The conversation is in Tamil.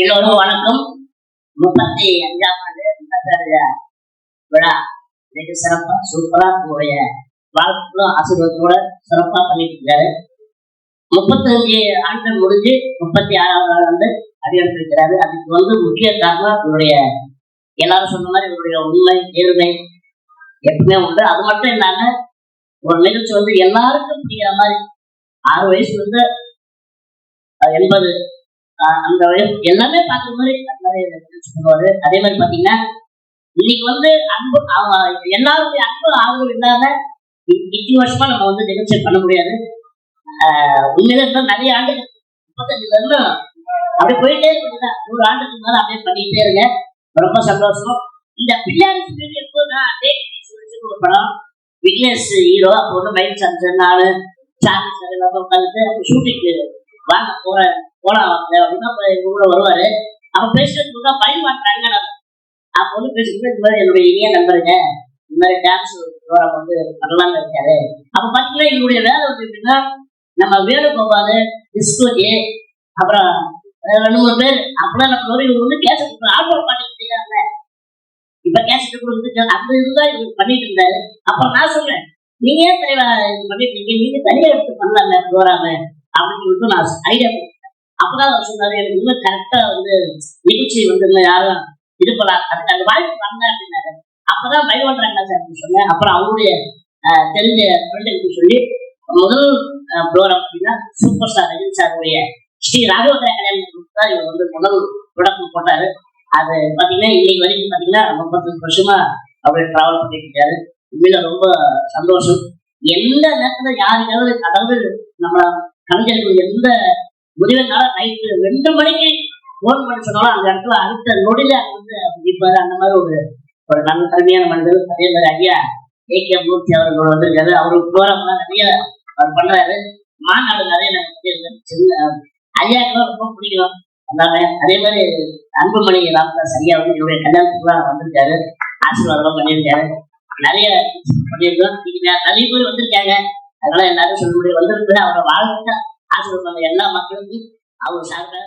எல்லோரும் வணக்கம். முப்பத்தி அஞ்சாம் ஆண்டு விழா. மிக சிறப்பா சூப்பரா உங்களுடைய வாழ்க்கையும் ஆசீர்வாதத்தோட சிறப்பா பண்ணிட்டு இருக்காரு. முப்பத்தி அஞ்சு ஆண்டு முடிஞ்சு முப்பத்தி ஆறாவது ஆண்டு வந்து அதுக்கு வந்து முக்கிய காரணம் உங்களுடைய எல்லாரும் சொன்ன மாதிரி உங்களுடைய உண்மை நேர்மை எப்பவுமே உண்டு. அது மட்டும் இல்லாம ஒரு நிகழ்ச்சி வந்து எல்லாருக்கும் பிடிக்கிற மாதிரி ஆறு வயசுல இருந்து எண்பது அந்த எல்லாமே பார்க்குற மாதிரி அந்த அதே மாதிரி பாத்தீங்கன்னா இன்னைக்கு வந்து அன்பு எல்லாருடைய அன்பு ஆதரவு இல்லாம இத்தனை வருஷமா நம்ம வந்து நிகழ்ச்சி பண்ண முடியாது. ஆஹ் உண்மையில இருந்தால் நிறைய ஆண்டுகள் முப்பத்தஞ்சுல இருந்து அப்படியே போயிட்டே இருக்குங்க நூறு ஆண்டுக்கு மேல அப்படியே பண்ணிக்கிட்டே இருங்க. ரொம்ப சந்தோஷம். இந்த பிள்ளையாரி எப்போ நான் அதே ஒரு படம் விக்னேஷ் ஹீரோ அப்போ வந்து மைல் சார்ஜர் நானு சாமி சார் எல்லாரும் உட்காந்துட்டு ஷூட்டிங்கு வாங்க போற போலாம். அப்படின்னா எங்க கூட வருவாரு. அப்ப பேசுறதுக்கு தான் பயன்பாட்டாங்க அப்ப வந்து பேசுறது என்னுடைய இனிய நண்பருங்க. இந்த மாதிரி டான்ஸ் ப்ரோக்ராம் வந்து பண்ணலாம்னு இருக்காரு. அப்ப பாத்தீங்கன்னா இவருடைய வேலை வந்து எப்படின்னா நம்ம வேணுகோபால் டிஸ்கோஜி அப்புறம் ரெண்டு மூணு பேர். அப்பெல்லாம் நம்ம ஒரு இவங்க வந்து கேசட் ஆல்பம் பண்ணிட்டு இருக்காங்க இப்ப கேசட் கொடுத்து அந்த இதுதான் இவர் பண்ணிட்டு இருந்தாரு. அப்புறம் நான் சொல்றேன் நீங்க ஏன் தலைவா இது பண்ணிட்டு இருக்கீங்க? நீங்க தனியா எடுத்து பண்ணலாமே ப்ரோக்ராம் அப்படின்னு சொல்லிட்டு நான் ஐடியா அப்பதான் அவர் சொன்னாரு எனக்கு இன்னும் கரெக்டா வந்து நிகழ்ச்சி வந்து யாரும் இது பண்ணலாம் அதுக்கு அந்த வாய்ப்பு பண்ணல அப்படின்னாரு. அப்பதான் பயப்படுறாங்க சார் சொன்னேன். அப்புறம் அவருடைய அஹ், தெரிஞ்ச ஃப்ரெண்டுக்கு சொல்லி முதல் ப்ரோக்ராம் அப்படின்னா சூப்பர் ஸ்டார் ரஜினி சாருடைய ஸ்ரீ ராகவேந்திர கல்யாணம் தான் இவர் வந்து முதல் தொடக்கம் போட்டாரு. அது பாத்தீங்கன்னா இன்னைக்கு வரைக்கும் பாத்தீங்கன்னா முப்பத்தஞ்சு வருஷமா அவர் டிராவல் பண்ணிட்டு இருக்காரு உண்மையில ரொம்ப சந்தோஷம். எந்த நேரத்துல யாருக்காவது அதாவது நம்ம கலைஞர்கள் எந்த உதவினால நைட்டு ரெண்டு மணிக்கு போன் பண்ணி சொன்னாலும் அந்த இடத்துல அடுத்த நொடியில வந்து இருப்பாரு அந்த மாதிரி ஒரு ஒரு நல்ல தன்மையான மனிதர். அதே மாதிரி ஐயா ஏ கே மூர்த்தி அவர்கள் வந்திருக்காரு அவருக்கு ப்ரோக்ராம்லாம் நிறைய அவர் பண்றாரு. மாநாடு நிறைய சின்ன ஐயாக்கெல்லாம் ரொம்ப பிடிக்கும். அதனால அதே மாதிரி அன்புமணி ராமதாஸ் ஐயா வந்து என்னுடைய கல்யாணத்துக்குலாம் வந்திருக்காரு. ஆசீர்வாதம் பண்ணியிருக்காரு. நிறைய பண்ணியிருக்கோம். நிறைய பேர் வந்திருக்காங்க. அதனால எல்லாரும் சொல்ல முடியும் வந்திருக்கு அவரை வாழ்க்கை ஆசிரியர் நம்ம எல்லா மக்களுக்கும் அவர் சார்பாக